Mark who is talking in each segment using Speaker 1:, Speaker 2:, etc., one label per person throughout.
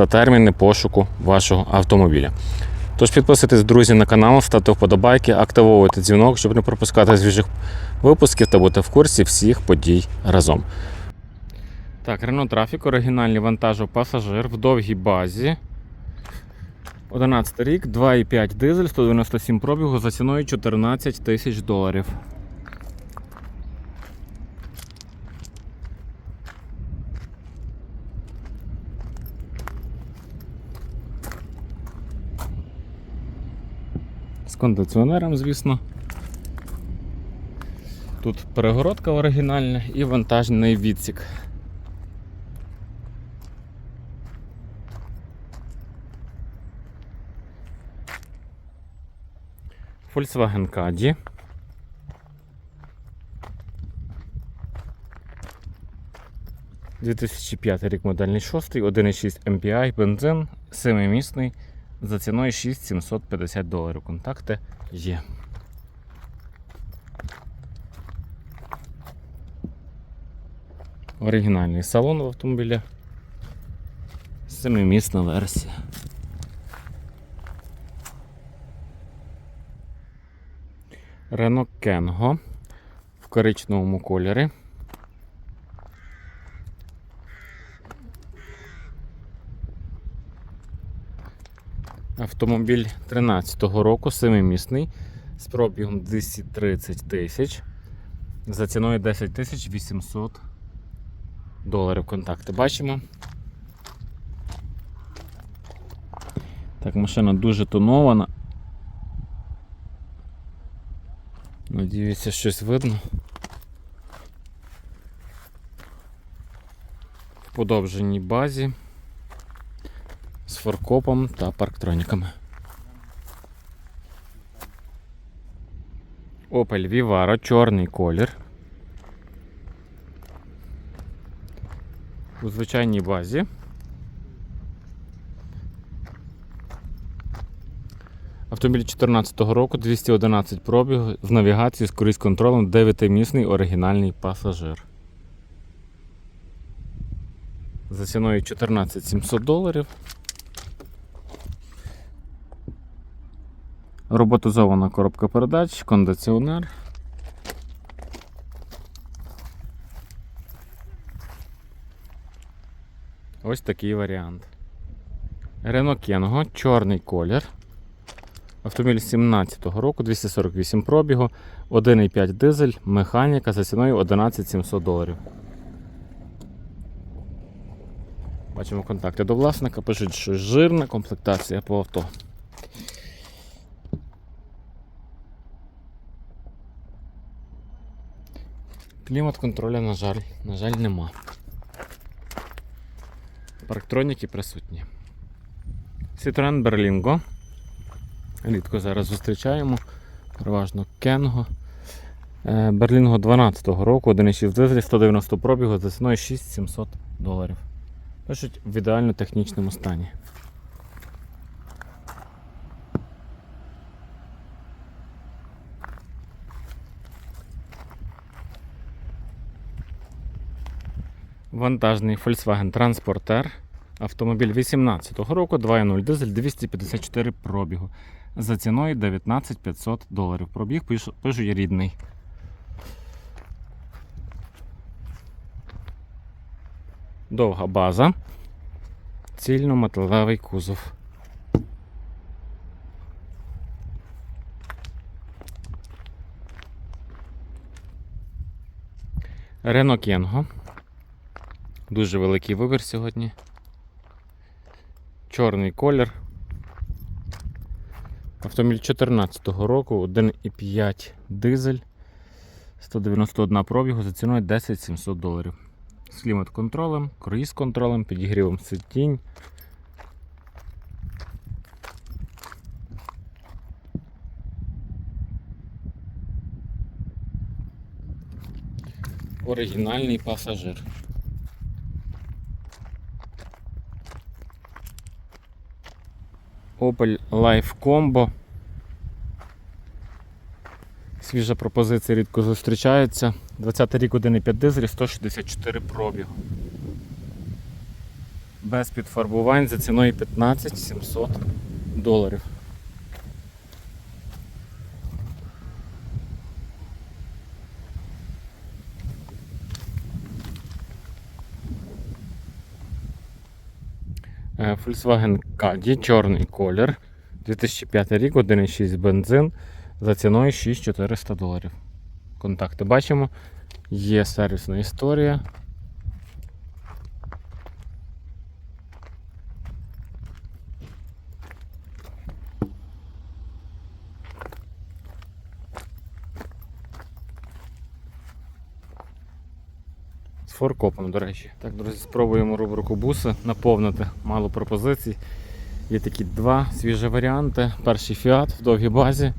Speaker 1: та терміни пошуку вашого автомобіля. Тож підписуйтесь, друзі, на канал, ставте вподобайки, активовуйте дзвінок, щоб не пропускати свіжих випусків та бути в курсі всіх подій разом. Так, Renault Traffic, оригінальний вантажопасажир в довгій базі. 11 рік, 2,5 дизель, 197 пробігу за ціною 14 тисяч доларів. Кондиціонером, звісно. Тут перегородка оригінальна і вантажний відсік. Volkswagen Caddy. – 2005 рік модельний 6, 1,6 MPI, бензин, 7-місний, за ціною 6750 доларів. Контакти є. Оригінальний салон в автомобілі. 7-місна версія. Renault Kengo в коричневому кольорі. Автомобіль 13-го року, 7-місний, з пробігом 230 тисяч. За ціною 10 тисяч 800 доларів контакти бачимо. Так, машина дуже тонована. Надіюся, щось видно. В подовженій базі з форкопом та парктроніками. Opel Vivaro, чорний колір. У звичайній базі. Автомобіль 2014 року, 211 пробіг з навігацією з круїз контролем 9-місний оригінальний пасажир. За ціною 14 700 доларів. Роботизована коробка передач, кондиціонер. Ось такий варіант. Renault Kengo, чорний колір. Автомобіль 17-го року, 248 пробігу, 1,5 дизель, механіка за ціною 11 700 доларів. Бачимо контакти до власника, пишуть, що жирна комплектація по авто. Клімат контроля, на жаль, на жаль, нема. Парктроніки присутні. Citroen Berlingo. Рідко зараз зустрічаємо. Переважно Кенго. Берлінго 12-го року, 1,6 дизель, 190 пробігу за ціною 6700 доларів. Пишуть в ідеально технічному стані. Вантажний Volkswagen Transporter. Автомобіль 18-го року, 2.0 дизель 254 пробігу. За ціною 19 500 доларів. Пробіг пишу- пишуть рідний. Довга база. Цільно-металевий кузов. Renault Кенго. Дуже великий вибір сьогодні. Чорний колір. Автомобіль 2014 року, 1,5 дизель, 191 пробігу за ціною 10 700 доларів. З клімат-контролем, круїз-контролем, підігрівом сидінь. Оригінальний пасажир. Opel Life Combo. Свіжа пропозиція рідко зустрічається. 20 рік 1,5 дизель, 164 пробігу. Без підфарбувань за ціною 15 700 доларів. Volkswagen Caddy, чорний колір. 2005 рік, 1,6 бензин за ціною 6400 доларів. Контакти бачимо. Є сервісна історія. Форкопом, до речі. Так, друзі, спробуємо рубрику буси наповнити мало пропозицій. Є такі два свіжі варіанти. Перший Fiat в довгій базі.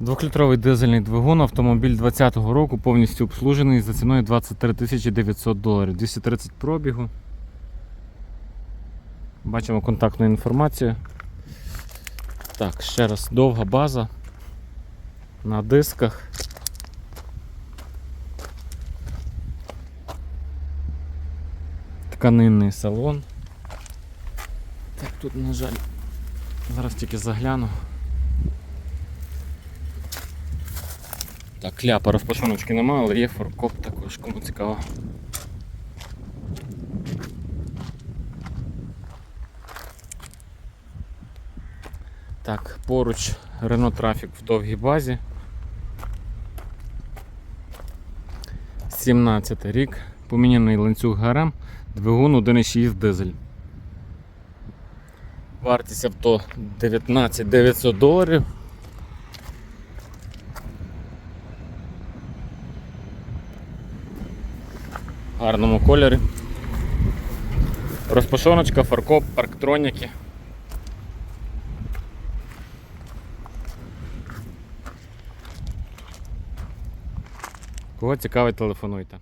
Speaker 1: Двохлітровий дизельний двигун, автомобіль 2020 року, повністю обслужений за ціною 23 900 доларів. 230 пробігу. Бачимо контактну інформацію. Так, ще раз довга база на дисках. Тканинний салон. Так, тут, на жаль, зараз тільки загляну. Так, кляпа розпашоночки немає, але є форкоп також, кому цікаво. Так, поруч Renault Traffic в довгій базі. 17 рік, поміняний ланцюг ГРМ, двигун 1,6 дизель. Вартість авто 19 900 доларів. Гарному кольорі. Розпашоночка, фаркоп, парктроніки. Кого цікавить, телефонуйте.